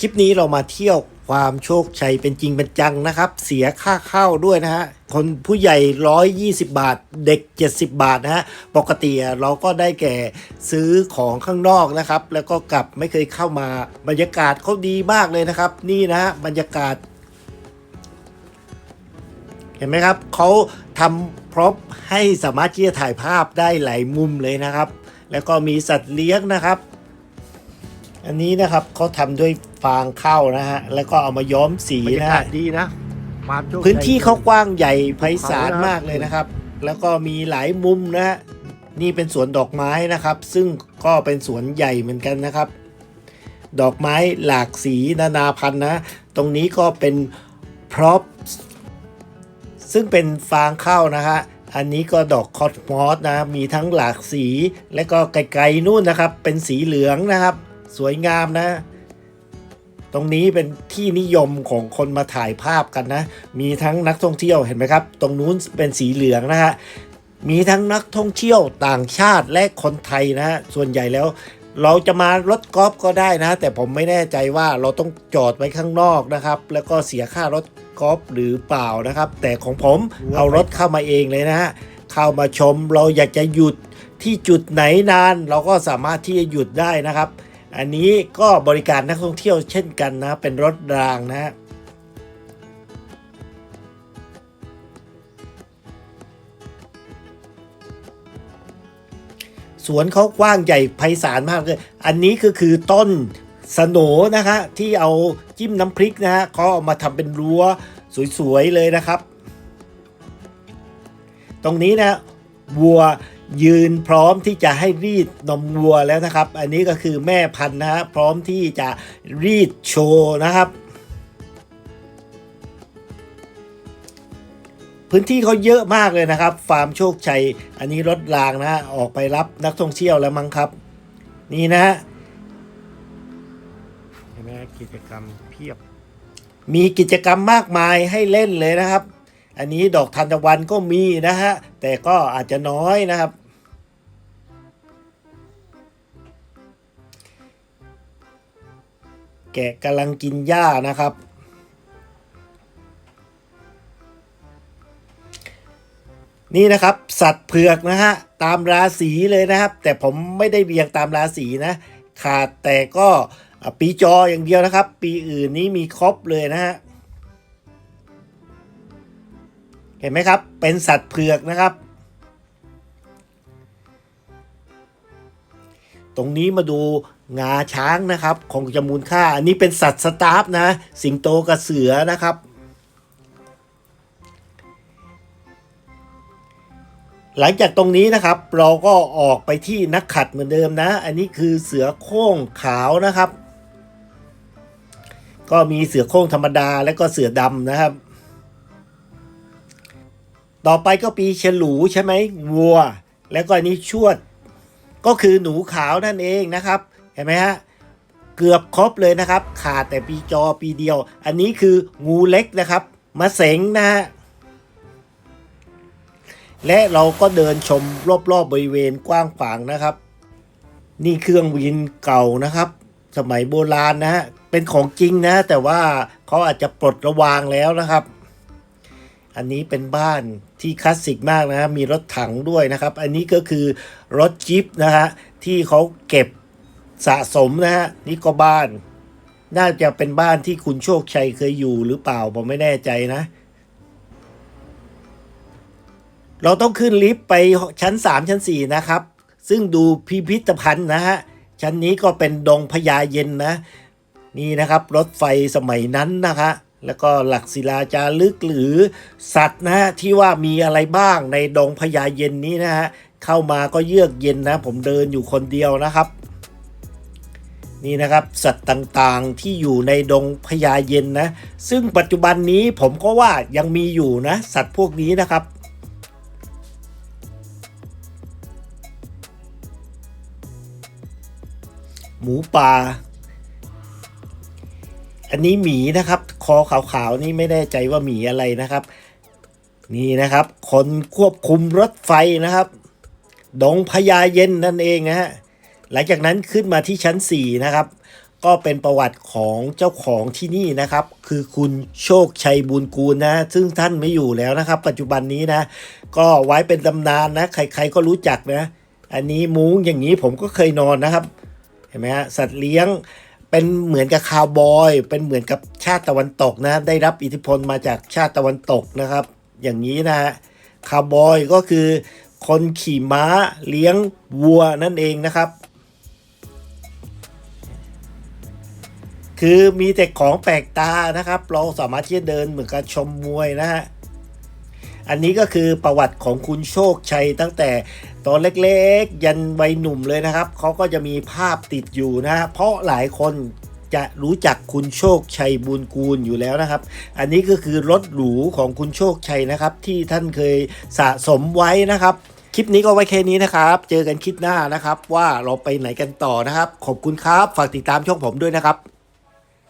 คลิปนี้เรามาเที่ยวความโชคชัยเป็นจริงเป็นจังนะครับ เสียค่าเข้าด้วยนะฮะ คนผู้ใหญ่ 120 บาท เด็ก 70 บาทนะฮะ ปกติเราก็ได้แก่ซื้อของข้างนอกนะครับ แล้วก็กลับไม่เคยเข้ามา บรรยากาศเขาดีมากเลยนะครับ นี่นะฮะบรรยากาศ เห็นไหมครับ เขาทำพร็อพให้สามารถที่จะถ่ายภาพได้หลายมุมเลยนะครับ แล้วก็มีสัตว์เลี้ยงนะครับ อันนี้นะครับเขาทำด้วย ฟางข้าวนะฮะ แล้วก็เอามาย้อมสีบรรยานะกาฮะศดีนะความโชคพื้นที่ชัยเขากว้างใหญ่ไพศาลเขานะครับมากเลยนะครับ แล้วก็มีหลายมุมนะฮะนี่เป็นสวนดอกไม้นะครับ ซึ่งก็เป็นสวนใหญ่เหมือนกันนะครับ ดอกไม้หลากสีนานาพันธุ์นะ ตรงนี้ก็เป็นพร็อพซึ่งเป็นฟางข้าวนะฮะ อันนี้ก็ดอกคอสมอสนะ มีทั้งหลากสี และก็ไกลๆนู่นนะครับ เป็นสีเหลืองนะครับ สวยงามนะ ตรงนี้เป็นที่นิยมของคนมาถ่ายภาพกันนะ มีทั้งนักท่องเที่ยวเห็นไหมครับ ตรงนู้นเป็นสีเหลืองนะฮะ มีทั้งนักท่องเที่ยวต่างชาติและคนไทยนะฮะ ส่วนใหญ่แล้วเราจะมารถกอล์ฟก็ได้นะ แต่ผมไม่แน่ใจว่าเราต้องจอดไว้ข้างนอกนะครับ แล้วก็เสียค่ารถกอล์ฟหรือเปล่านะครับ แต่ของผมเอารถเข้ามาเองเลยนะฮะ เข้ามาชมเราอยากจะหยุดที่จุดไหนนาน เราก็สามารถที่จะหยุดได้นะครับ อันนี้ก็บริการนักท่องเที่ยวเช่นกันนะ เป็นรถรางนะสวนเขากว้างใหญ่ไพศาลมากเลย อันนี้ก็คือต้นสโนนะคะ ที่เอาจิ้มน้ำพริกนะฮะเขาเอามาทำเป็นรั้วสวย ๆ เลยนะครับ ตรงนี้นะวัว ยืนพร้อมที่จะให้รีดนมวัวแล้วนะครับ อันนี้ก็คือแม่พันธุ์นะฮะพร้อมที่จะรีดโชว์นะครับพื้นที่เขาเยอะมากเลยนะครับ ฟาร์มโชคชัย อันนี้รถรางนะฮะออกไปรับนักท่องเที่ยวแล้วมั้งครับ นี่นะฮะเห็นไหมกิจกรรมเพียบ มีกิจกรรมมากมายให้เล่นเลยนะครับ อันนี้ดอกทานตะวันก็มีนะฮะ แต่ก็อาจจะน้อยนะครับ แกะกำลังกินหญ้านะครับ นี่นะครับ สัตว์เผือกนะฮะตามราศีเลยนะครับ แต่ผมไม่ได้เรียงตามราศีนะ ขาดแต่ก็ปีจออย่างเดียวนะครับ ปีอื่นนี้มีครบเลยนะฮะเห็นไหมครับ เป็นสัตว์เผือกนะครับ ตรงนี้มาดูงาช้างนะครับคงจะมูลค่า อันนี้เป็นสัตว์สตาฟนะ สิงโตกับเสือนะครับ หลังจากตรงนี้นะครับ เราก็ออกไปที่นักขัดเหมือนเดิมนะ อันนี้คือเสือโคร่งขาวนะครับ ก็มีเสือโคร่งธรรมดาและก็เสือดำนะครับ ต่อไปก็ปีฉลูใช่ไหมวัว แล้วก็อันนี้ชวด ก็คือหนูขาวนั่นเองนะครับ เห็นไหมฮะเกือบครบเลยนะครับ ขาดแต่ปีจอปีเดียว อันนี้คืองูเล็กนะครับมะเสงนะฮะและเราก็เดินชมรอบๆบบริเวณกว้างขวางนะครับ นี่เครื่องวินเก่านะครับ สมัยโบราณนะฮะเป็นของจริงนะ แต่ว่าเขาอาจจะปลดระวางแล้วนะครับ อันนี้เป็นบ้าน ที่คลาสสิกมากนะฮะมีรถถังด้วยนะครับ อันนี้ก็คือรถจิ๊ปนะฮะที่เขาเก็บสะสมนะฮะนี่ก็บ้าน น่าจะเป็นบ้านที่คุณโชคชัยเคยอยู่หรือเปล่าผมไม่แน่ใจนะ เราต้องขึ้นลิฟต์ไปชั้น 3 ชั้น 4 นะครับ ซึ่งดูพิพิธภัณฑ์นะฮะชั้นนี้ก็เป็นดงพญาเย็นนะ นี่นะครับ รถไฟสมัยนั้นนะคะ แล้วก็หลักศิลาจารึกหรือสัตว์นะฮะที่ว่ามีอะไรบ้างในดงพญาเย็นนี้นะฮะเข้ามาก็เยือกเย็นนะผมเดินอยู่คนเดียวนะครับ นี่นะครับสัตว์ต่างๆที่อยู่ในดงพญาเย็นนะ ซึ่งปัจจุบันนี้ผมก็ว่ายังมีอยู่นะ สัตว์พวกนี้นะครับหมูป่า อันนี้หมีนะครับ คอขาวๆนี่ไม่แน่ใจว่าหมีอะไรนะครับ นี่นะครับ คนควบคุมรถไฟนะครับ ดงพญาเย็นนั่นเองนะฮะหลังจากนั้นขึ้นมาที่ชั้น 4 นะครับ ก็เป็นประวัติของเจ้าของที่นี่นะครับ คือคุณโชคชัยบุญกูลนะ ซึ่งท่านไม่อยู่แล้วนะครับ ปัจจุบันนี้นะ ก็ไว้เป็นตำนานนะ ใครๆก็รู้จักนะ อันนี้มุ้งอย่างนี้ผมก็เคยนอนนะครับ เห็นไหมฮะสัตว์เลี้ยง เป็นเหมือนกับคาวบอย เป็นเหมือนกับชาติตะวันตกนะได้รับอิทธิพลมาจากชาติตะวันตกนะครับ อย่างนี้นะฮะคาวบอยก็คือ คนขี่ม้าเลี้ยงวัวนั่นเองนะครับ คือมีแต่ของแปลกตานะครับ เราสามารถที่จะเดินเหมือนกับชมมวยนะฮะ อันนี้ก็คือประวัติของคุณโชคชัยตั้งแต่ตอนเล็กๆ ยันวัยหนุ่มเลยนะครับ เขาก็จะมีภาพติดอยู่นะ เพราะหลายคนจะรู้จักคุณโชคชัยบุญกูลอยู่แล้วนะครับ อันนี้ก็คือรถหรูของคุณโชคชัยนะครับ ที่ท่านเคยสะสมไว้นะครับ คลิปนี้ก็ไว้แค่นี้นะครับ เจอกันคลิปหน้านะครับ ว่าเราไปไหนกันต่อนะครับ ขอบคุณครับ ฝากติดตามช่องผมด้วยนะครับ